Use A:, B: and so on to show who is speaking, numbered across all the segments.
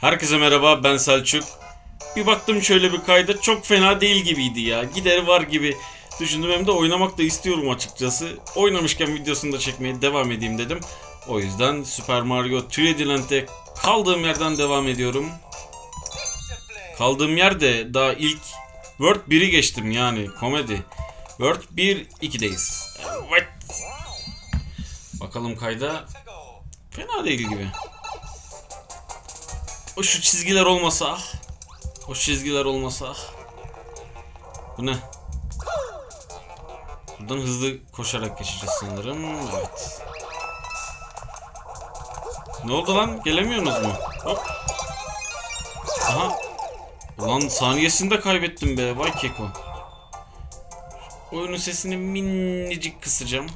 A: Herkese merhaba ben Selçuk. Bir baktım şöyle bir kayda çok fena değil gibiydi ya. Gideri var gibi düşündüm hem de oynamak da istiyorum açıkçası. Oynamışken videosunu da çekmeye devam edeyim dedim. O yüzden Super Mario 3D Land'e kaldığım yerden devam ediyorum. Kaldığım yerde daha ilk World 1'i geçtim yani komedi. World 1 2'deyiz. Evet. Bakalım kayda fena değil gibi. O şu çizgiler olmasa. O çizgiler olmasa. Bu ne? Buradan hızlı koşarak geçeceğiz sanırım. Evet. Ne oldu lan? Gelemiyorsunuz mu? Hop. Aha. Ulan saniyesinde kaybettim be. Vay keko. Oyunun sesini minicik kısacağım.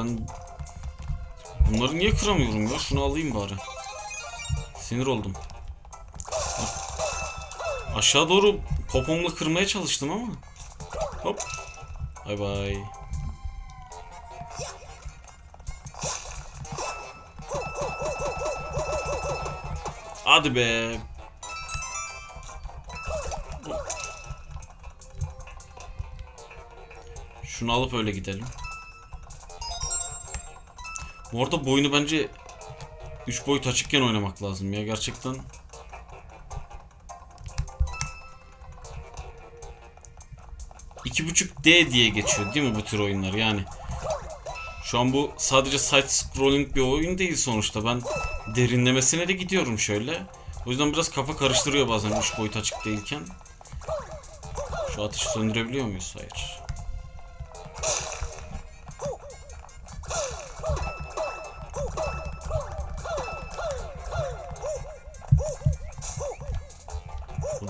A: Ben bunları niye kıramıyorum ya? Şunu alayım bari. Sinir oldum. Aşağı doğru popomla kırmaya çalıştım ama. Hop. Bay bay. Hadi be. Şunu alıp öyle gidelim. Bu arada bu oyunu bence 3 boyut açıkken oynamak lazım ya gerçekten. İki buçuk D diye geçiyor değil mi bu tür oyunlar yani. Şu an bu sadece side scrolling bir oyun değil sonuçta. Ben derinlemesine de gidiyorum şöyle. O yüzden biraz kafa karıştırıyor bazen 3 boyut açık değilken. Şu ateşi söndürebiliyor muyuz? Hayır.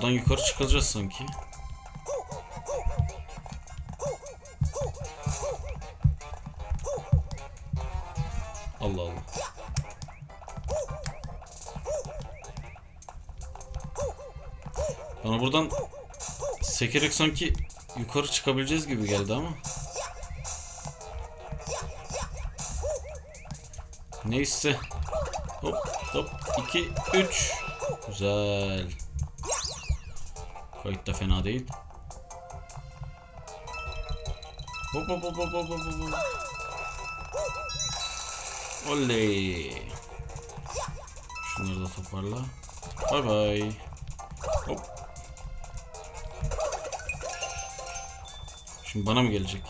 A: Buradan yukarı çıkacağız sanki. Allah Allah. Bana buradan sekerek sanki yukarı çıkabileceğiz gibi geldi ama. Neyse. Hop hop 2 3 Güzel. Kayıt da fena değil. Hop hop hop hop hop hop. Oley. Şunları da toparla. Bay bay. Hop. Şimdi bana mı gelecek?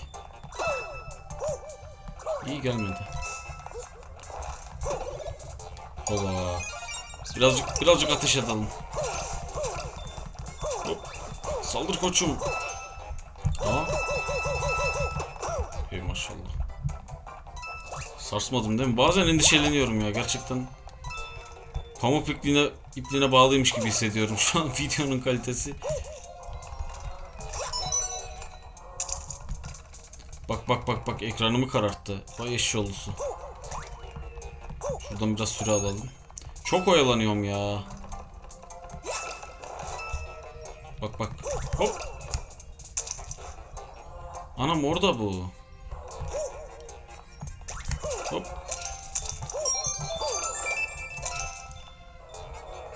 A: İyi gelmedi. Hoba. Birazcık birazcık ateş edelim. Saldır koçum. Aa. Ey maşallah. Sarsmadım değil mi? Bazen endişeleniyorum ya gerçekten. Pamuk ipliğine, ipliğine bağlıymış gibi hissediyorum şu an videonun kalitesi. Bak bak bak bak ekranımı kararttı. Vay eşşoğlusu. Şuradan biraz süre alalım. Çok oyalanıyorum ya. Bak bak. Hop. Anam orada bu. Hop.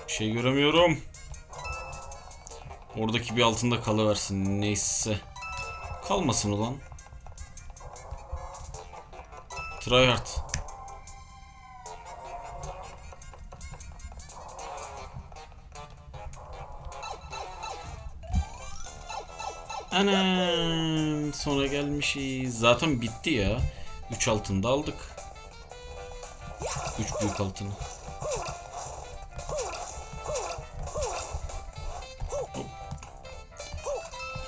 A: Bir şey göremiyorum. Oradaki bir altında kalıversin. Neyse. Kalmasın ulan. Tryhard. Anam sona gelmişiz. Zaten bitti ya. 3 altında aldık. 3 büyük altını. Hop.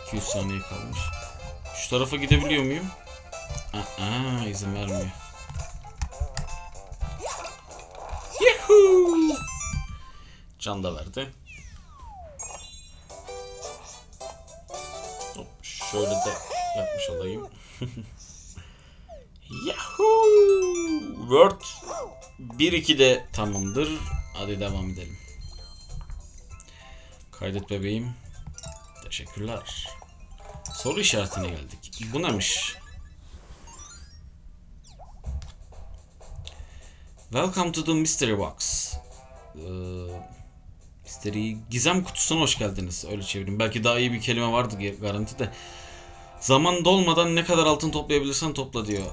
A: 200 saniye kalmış. Şu tarafa gidebiliyor muyum? Aa, izin vermiyor. Yuhuu! Can da verdi. Şöyle de yapmış olayım. Yahoo! Word 1-2'de tamamdır. Hadi devam edelim. Kaydet bebeğim. Teşekkürler. Soru işaretine geldik. Bu neymiş? Welcome to the Mystery Box. Ee, mystery Gizem kutusuna hoş geldiniz. Öyle çevireyim. Belki daha iyi bir kelime vardı garanti de. Zaman dolmadan ne kadar altın toplayabilirsen topla diyor.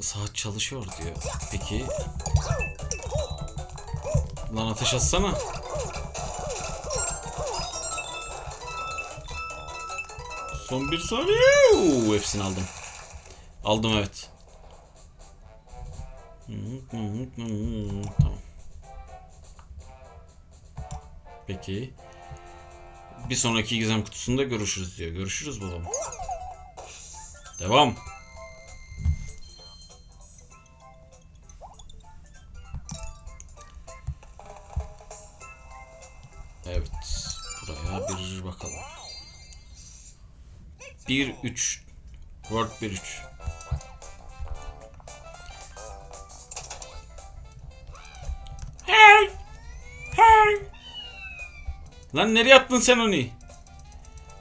A: Saat çalışıyor diyor. Peki. Lan ateş atsana. Son bir saniye. Oo, hepsini aldım. Aldım evet. Tamam. Peki. Bir sonraki gizem kutusunda görüşürüz diyor. Görüşürüz babam. Devam. Evet. Buraya bir bakalım. 1 3 Word 1 3 Hey! Hey! Lan nereye attın sen onu?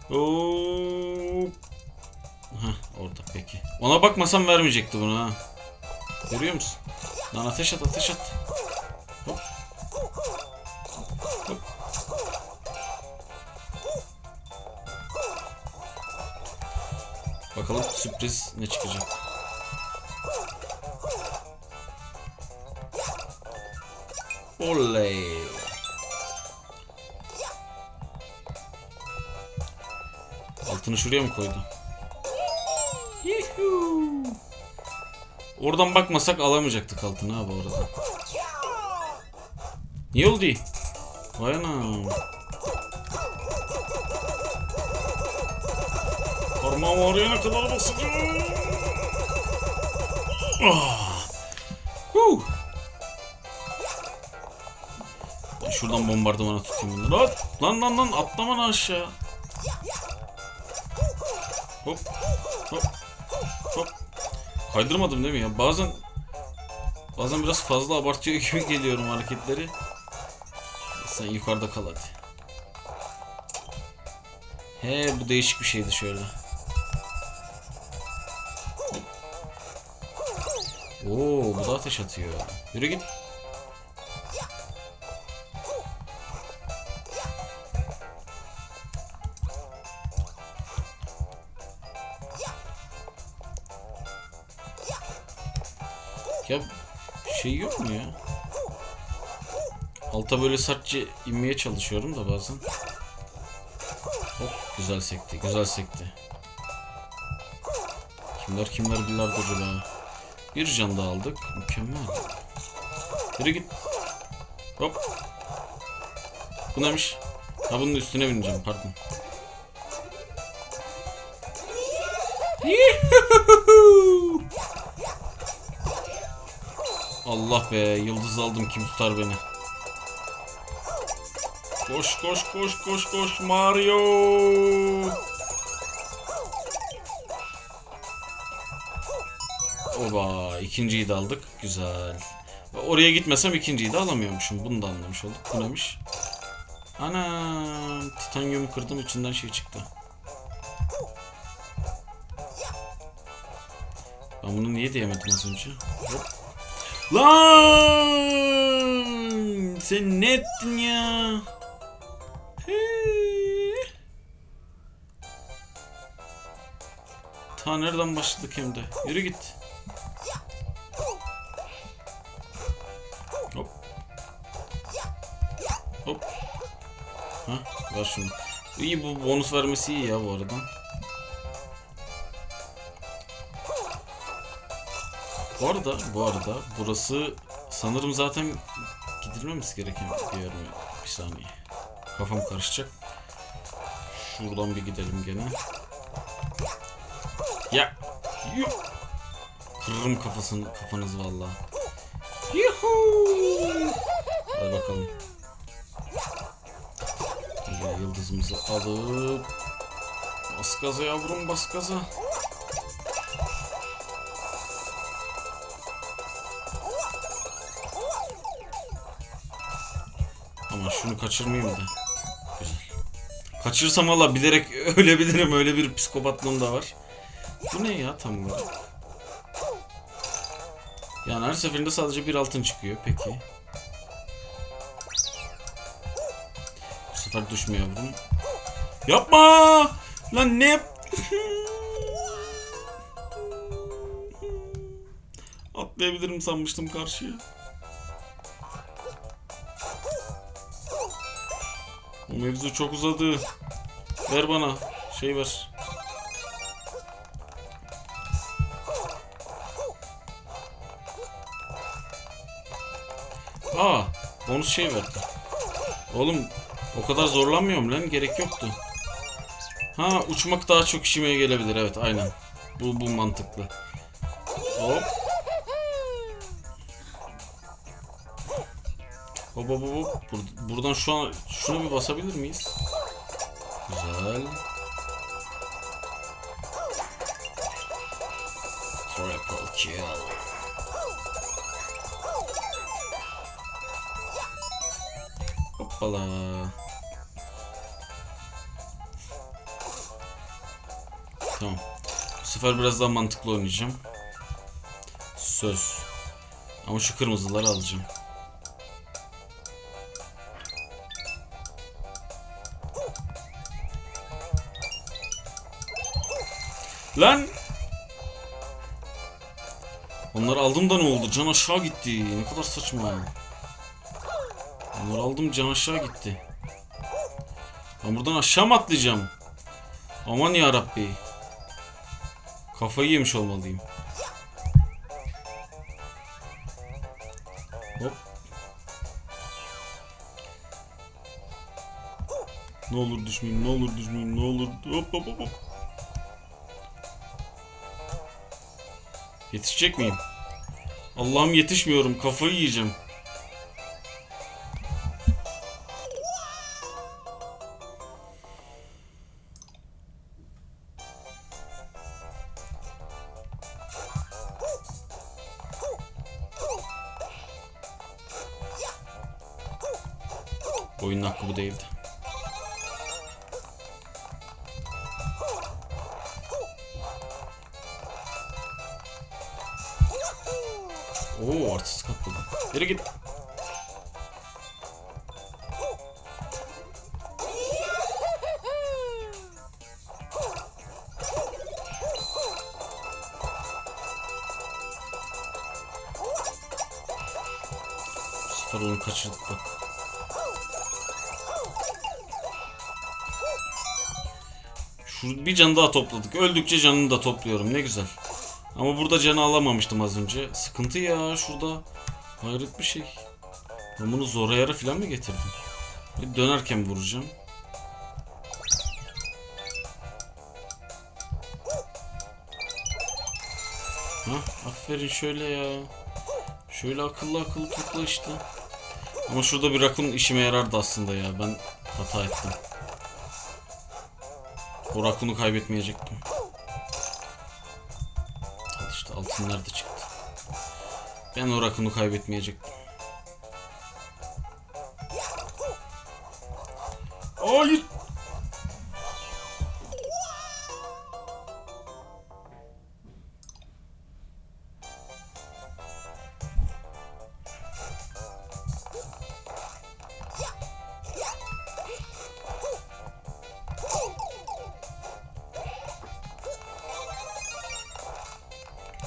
A: Oo. Peki. Ona bakmasam vermeyecekti bunu ha. Görüyor musun? Lan ateş at ateş at. Hop. Hop. Bakalım sürpriz ne çıkacak. Oley. Altını şuraya mı koydum? Oradan bakmasak alamayacaktık altını ha bu arada. Niye oldu? Vay anam. Parmağım oraya kadar basacağım. Ah. Huh. Şuradan bombardımana tutayım bunları. At. Lan lan lan atlama lan aşağı. Hop. Hop. Kaydırmadım değil mi ya? Bazen bazen biraz fazla abartıyor gibi geliyorum hareketleri. Sen yukarıda kal hadi. He bu değişik bir şeydi şöyle. Oo bu da ateş atıyor. Yürü git. Şey yok mu ya? Alta böyle sertçe inmeye çalışıyorum da bazen. Hop güzel sekti, güzel sekti. Kimler kimler bilardocu be. Bir can da aldık. Mükemmel. Yürü git. Hop. Bu neymiş? Ha bunun üstüne bineceğim pardon. Allah be yıldız aldım kim tutar beni. Koş koş koş koş koş Mario. Oba ikinciyi de aldık. Güzel. Oraya gitmesem ikinciyi de alamıyormuşum. Bunu da anlamış olduk. Bu neymiş? Ana titanyumu kırdım içinden şey çıktı. Ben bunu niye diyemedim az önce? Hop. Lan! Sen ne ettin ya? Hey. Ta nereden başladık hem de? Yürü git. Hop. Hop. Ha, ver şunu. İyi bu bonus vermesi iyi ya bu arada. Bu arada, bu arada burası sanırım zaten gidilmemesi gereken bir yer mi? Bir saniye. Kafam karışacak. Şuradan bir gidelim gene. Ya. Yuh. Kırırım kafasını, kafanızı valla. Yuhuu. Hadi bakalım. Yıldızımızı alıp bas gaza yavrum bas gaza. Şunu kaçırmayayım da. Güzel. Kaçırırsam valla bilerek ölebilirim. Öyle bir psikopatlığım da var. Bu ne ya tam olarak? Yani her seferinde sadece bir altın çıkıyor. Peki. Bu sefer düşme yavrum. Yapma! Lan ne. Atlayabilirim sanmıştım karşıya. Bu mevzu çok uzadı. Ver bana. Şey ver. Aa, bonus şey verdi. Oğlum o kadar zorlanmıyorum lan gerek yoktu. Ha uçmak daha çok işime gelebilir evet aynen. Bu bu mantıklı. Hop. Hop hop hop. Bur- buradan şu an şunu bir basabilir miyiz? Güzel. Triple kill. Hoppala. Tamam. Bu sefer biraz daha mantıklı oynayacağım. Söz. Ama şu kırmızıları alacağım. Lan! Onları aldım da ne oldu? Can aşağı gitti. Ne kadar saçma. Onları aldım can aşağı gitti. Ben buradan aşağı mı atlayacağım? Aman ya Rabbi. Kafayı yemiş olmalıyım. Hop. Ne olur düşmeyeyim, ne olur düşmeyeyim, ne olur. Hop hop hop hop. Yetişecek miyim? Allah'ım yetişmiyorum. Kafayı yiyeceğim. Sefer onu kaçırdık bak. Şu bir can daha topladık. Öldükçe canını da topluyorum. Ne güzel. Ama burada canı alamamıştım az önce. Sıkıntı ya şurada. Hayret bir şey. Ben bunu zor ayara falan mı getirdim? Bir dönerken vuracağım. Hah aferin şöyle ya. Şöyle akıllı akıllı topla işte. Ama şurada bir rakun işime yarardı aslında ya. Ben hata ettim. O rakunu kaybetmeyecektim. Al işte altınlar da çıktı. Ben o rakunu kaybetmeyecektim.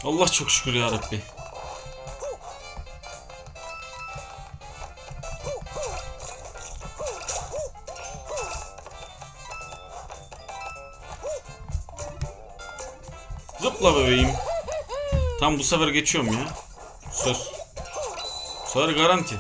A: Allah çok şükür ya Rabbi. Zıpla bebeğim. Tam bu sefer geçiyorum ya. Söz. Bu garanti.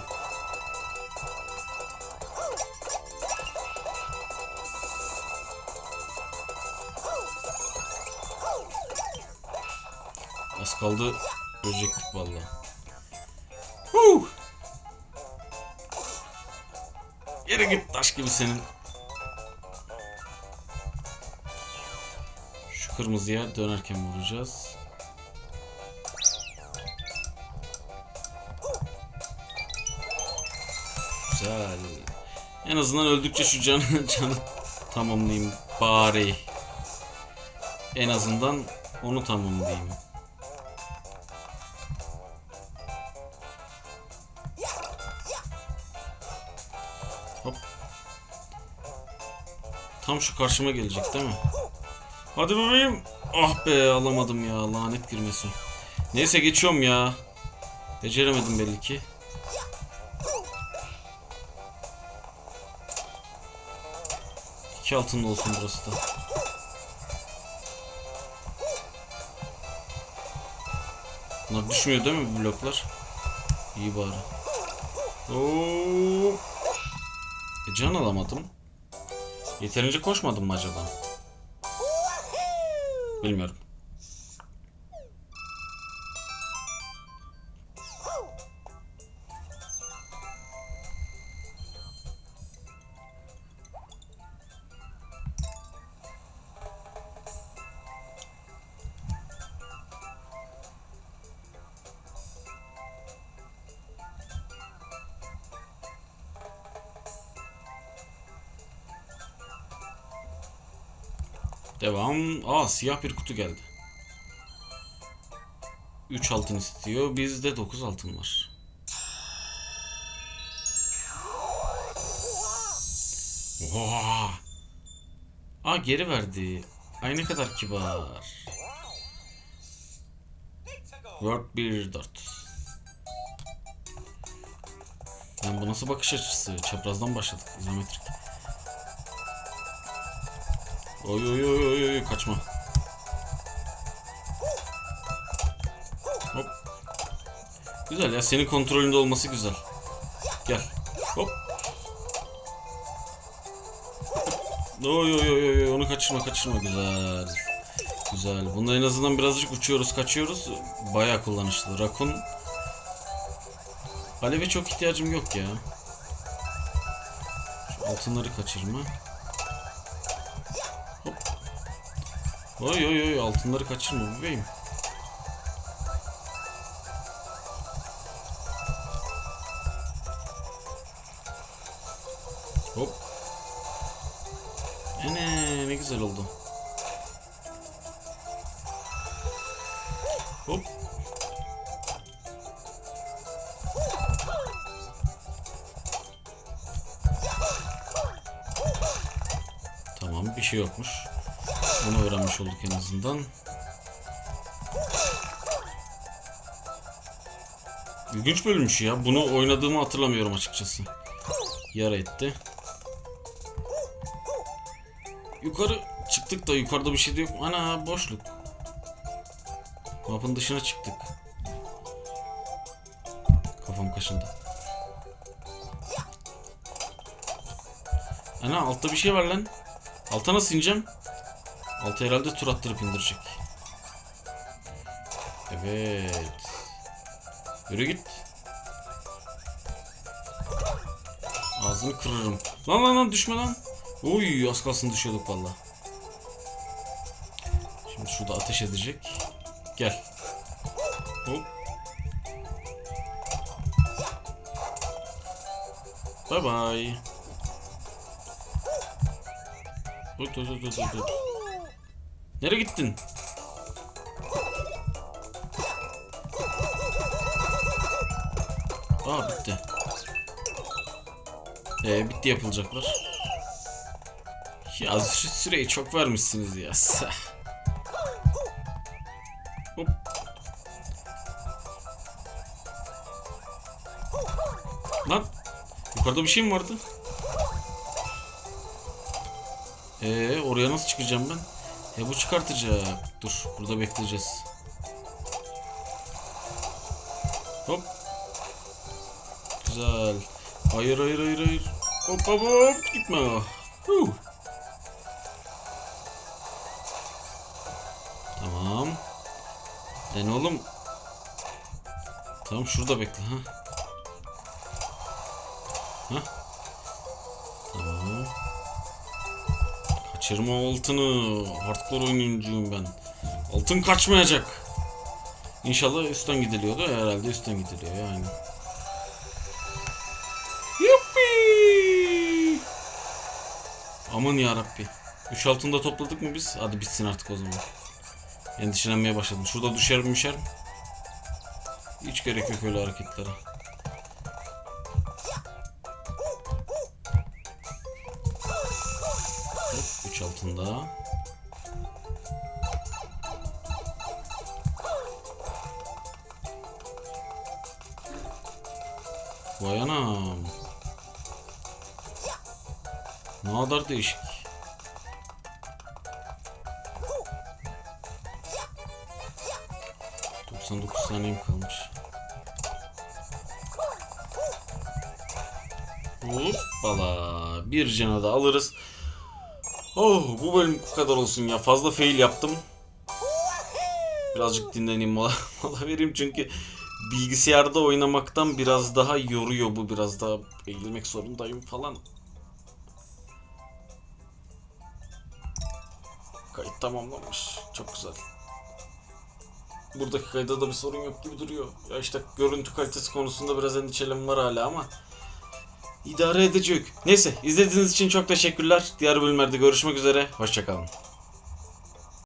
A: Kaldı görecektik valla. Yere git taş gibi senin. Şu kırmızıya dönerken vuracağız. Güzel. En azından öldükçe şu canı canı tamamlayayım bari. En azından onu tamamlayayım. Tam şu karşıma gelecek değil mi? Hadi bebeğim. Ah be alamadım ya lanet girmesin. Neyse geçiyorum ya. Beceremedim belli ki. İki altında olsun burası da. Bunlar düşmüyor değil mi bu bloklar? İyi bari. Oo. E, can alamadım. Yeterince koşmadım mı acaba? Bilmiyorum. Devam. Aa siyah bir kutu geldi. 3 altın istiyor. Bizde 9 altın var. Oha! Aa geri verdi. Ay ne kadar kibar. Word 1 4. Yani bu nasıl bakış açısı? Çaprazdan başladık. İzometrik. Oy oy oy oy oy kaçma. Hop. Güzel ya senin kontrolünde olması güzel. Gel. Hop. Oy oy oy oy onu kaçırma kaçırma güzel. Güzel. Bunda en azından birazcık uçuyoruz kaçıyoruz. Bayağı kullanışlı. Rakun Aleve çok ihtiyacım yok ya. Şu altınları kaçırma. Oy oy oy altınları kaçırma bebeğim. Hop. Ene ne güzel oldu. Hop. Tamam bir şey yokmuş. Bunu öğrenmiş olduk en azından. İlginç bölünmüş ya. Bunu oynadığımı hatırlamıyorum açıkçası. Yara etti. Yukarı çıktık da yukarıda bir şey de yok. Ana boşluk. Mapın dışına çıktık. Kafam kaşındı. Ana altta bir şey var lan. Alta nasıl ineceğim? Altı herhalde tur attırıp indirecek. Evet. Yürü git. Ağzını kırarım. Lan lan lan düşme lan. Uy az kalsın düşüyorduk valla. Şimdi şurada ateş edecek. Gel. Hop. Bye bye. Dur dur dur dur dur. Nereye gittin? Aa bitti. Ee bitti yapılacaklar. Ya şu süreyi çok vermişsiniz ya. Hop. Lan yukarıda bir şey mi vardı? Ee oraya nasıl çıkacağım ben? Ya bu çıkartacak. Dur burada bekleyeceğiz. Hop. Güzel. Hayır hayır hayır hayır. Hop hop hop gitme. Huh. Tamam. Den oğlum. Tamam şurada bekle ha. Ha. Kaçırma altını. Hardcore oyuncuyum ben. Altın kaçmayacak. İnşallah üstten gidiliyordu. Herhalde üstten gidiliyor yani. Yuppi! Aman ya Rabbi. 3 altında topladık mı biz? Hadi bitsin artık o zaman. Endişelenmeye başladım. Şurada düşer mi düşer mi? Hiç gerek yok öyle hareketlere. Değişik. ...99 saniyem kalmış. Hoppala. Bir cana da alırız. Oh bu bölüm bu kadar olsun ya. Fazla fail yaptım. Birazcık dinleneyim mola, mola vereyim çünkü bilgisayarda oynamaktan biraz daha yoruyor bu. Biraz daha eğilmek zorundayım falan. Tamamlanmış. Çok güzel. Buradaki kayda da bir sorun yok gibi duruyor. Ya işte görüntü kalitesi konusunda biraz endişelerim var hala ama idare edecek. Neyse izlediğiniz için çok teşekkürler. Diğer bölümlerde görüşmek üzere. Hoşçakalın.